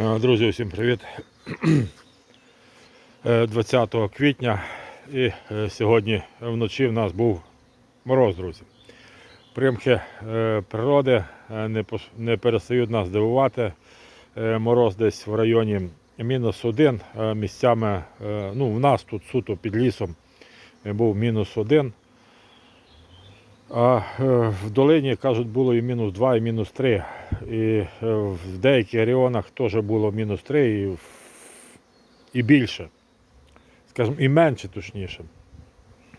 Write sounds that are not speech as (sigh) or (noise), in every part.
Е, Друзі, всім привіт. Е, 20 квітня і е, сьогодні вночі в нас був мороз, друзі. Примхи е, природи е, не, перестають нас дивувати. Е, Мороз десь в районі мінус один. е, Місцями, е, ну, в нас тут суто під лісом е, був мінус один. А е, в долині, кажуть, було і мінус 2, і мінус 3. І е, в деяких регіонах теж було мінус 3 і, і більше. Скажімо, і менше точніше.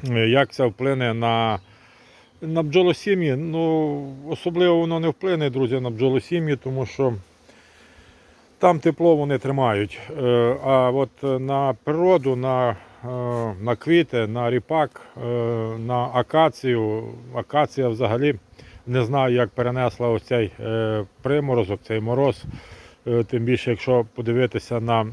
Е, Як це вплине на, на бджолосім'ї? Ну, особливо воно не вплине, друзі, на бджолосім'ї, тому що там тепло вони тримають. Е, А от на природу, на, на квіти, на ріпак, на акацію, акація взагалі не знаю, як перенесла оцей е, приморозок, цей мороз. Е, Тим більше, якщо подивитися на,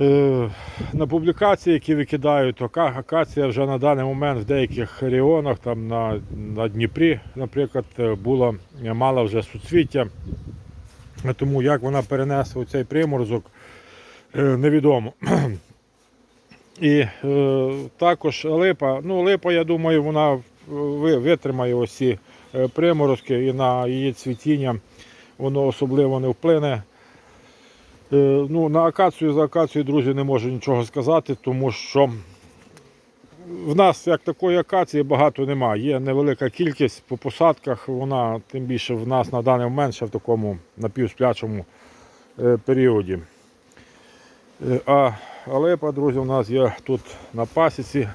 е, на публікації, які викидають, то акація вже на даний момент в деяких регіонах, там на, на Дніпрі, наприклад, була мала вже суцвіття. Тому як вона перенесла цей приморозок, невідомо. (clears throat) І е, також липа. Ну, липа, я думаю, вона витримає ось ці е, приморозки і на її цвітіння воно особливо не вплине. Е, ну, на акацію за акацію, друзі, не можу нічого сказати, тому що в нас як такої акації багато немає. Є невелика кількість по посадках, вона тим більше в нас на даний момент ще в такому напівсплячому е, періоді. А липа, друзі, у нас є тут на пасіці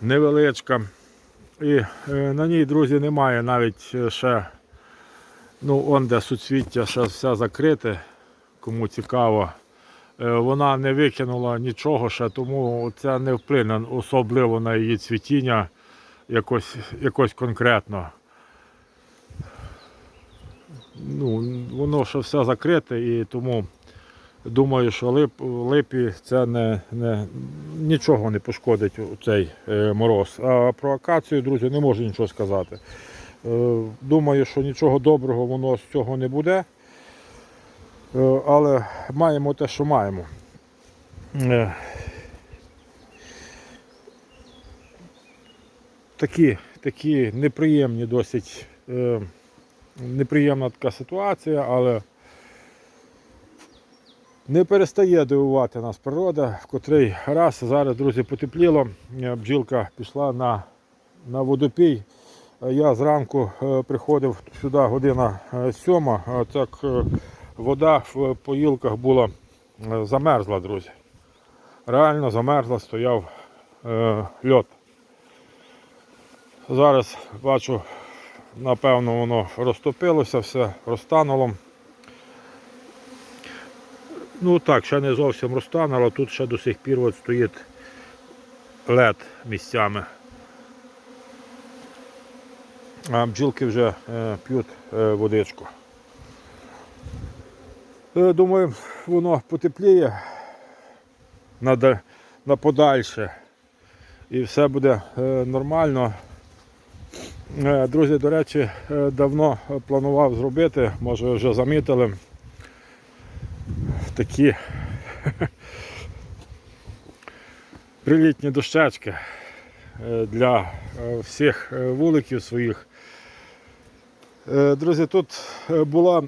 невеличка. І е, на ній, друзі, немає навіть е, ще, ну, он де суцвіття, ще все закрите, кому цікаво. Е, Вона не викинула нічого ще, тому це не вплине особливо на її цвітіння якось, якось конкретно. Ну, воно ще все закрите і тому думаю, що лип, липі це не, не, нічого не пошкодить цей е, мороз. А про акацію, друзі, не можу нічого сказати. Е, думаю, що нічого доброго воно з цього не буде. Е, але маємо те, що маємо. Такі, такі неприємні досить неприємна така ситуація, але не перестає дивувати нас природа, в котрий раз зараз, друзі, потепліло. Е, Бджілка пішла на, на водопій. Е, Я зранку е, приходив сюди година сьома, так вода в поїлках була замерзла, друзі. Реально замерзла, стояв е, льот. Зараз бачу, напевно, воно розтопилося, все розтануло. Ну так, ще не зовсім розтануло, тут ще до сих пір от стоїть лед місцями. А бджілки вже е, п'ють е, водичку. Е, думаю, воно потепліє на, на подальше. І все буде е, нормально. Е, Друзі, до речі, е, давно планував зробити, може вже замітили, такі (laughs) прилітні дощечки е, для е, всіх е, вуликів своїх. Друзі, тут була,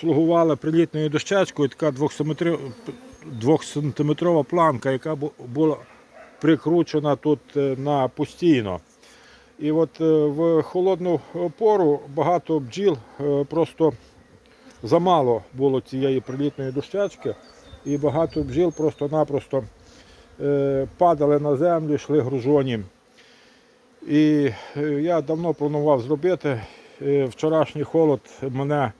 слугувала прилітною дощечкою така 2-сантиметрова планка, яка була прикручена тут на постійно. І от в холодну пору багато бджіл просто замало було цієї прилітної дощечки, і багато бджіл просто-напросто е, падали на землю, йшли гружоні. І е, я давно планував зробити. Е, Вчорашній холод мене,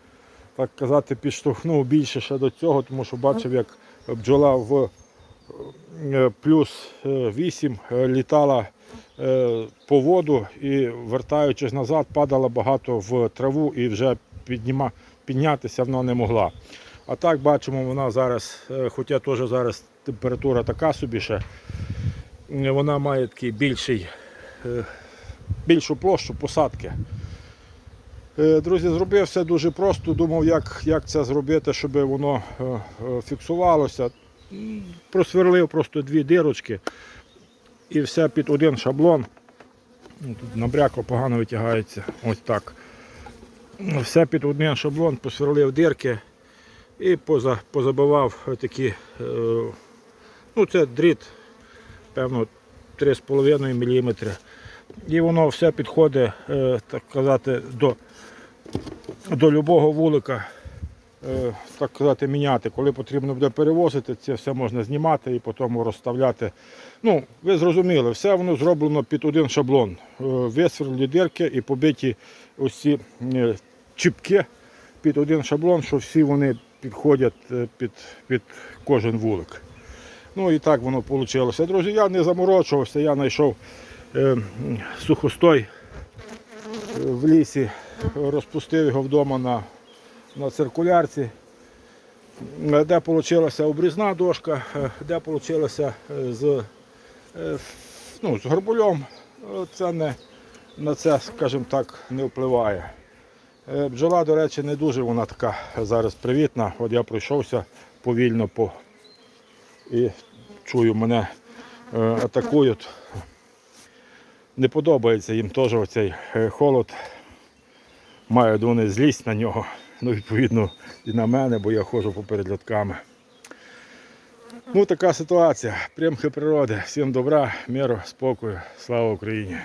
так казати, підштовхнув більше ще до цього, тому що бачив, як бджола в плюс е, 8 е, літала по воду і, вертаючись назад, падала багато в траву і вже підніма, піднятися вона не могла. А так бачимо, вона зараз, е, хоча теж зараз температура така собі ще, е, вона має такий більший, е, більшу площу посадки. Друзі, зробив все дуже просто. Думав, як, як це зробити, щоб воно фіксувалося. Просверлив просто дві дирочки і все під один шаблон. Ну, Тут набряко погано витягається. Ось так. Ну, Все під один шаблон, посверлив дирки і поза, позабивав такі. Е, ну, це дріт, певно, 3,5 мм. І воно все підходить, е, так казати, до, до любого вулика, е, так казати, міняти. Коли потрібно буде перевозити, це все можна знімати і потім розставляти. Ну, ви зрозуміли, все воно зроблено під один шаблон. Висверлені дирки і побиті ось е, чіпки під один шаблон, що всі вони підходять е, під, під кожен вулик. Ну і так воно вийшло. Друзі, я не заморочувався, я знайшов е, сухостой е, в лісі, розпустив його вдома на, на циркулярці, Е, де вийшла обрізна дошка, де вийшла з, ну, з горбулем. Е, Це не, на це, скажімо так, не впливає. Е, Бджола, до речі, не дуже вона така зараз привітна. От я пройшовся повільно по і чую, мене е, атакують. Не подобається їм теж оцей е, холод. Мають вони злість на нього. Ну, відповідно, і на мене, бо я ходжу поперед льотками. Ну, така ситуація. Примхи природи. Всім добра, миру, спокою. Слава Україні!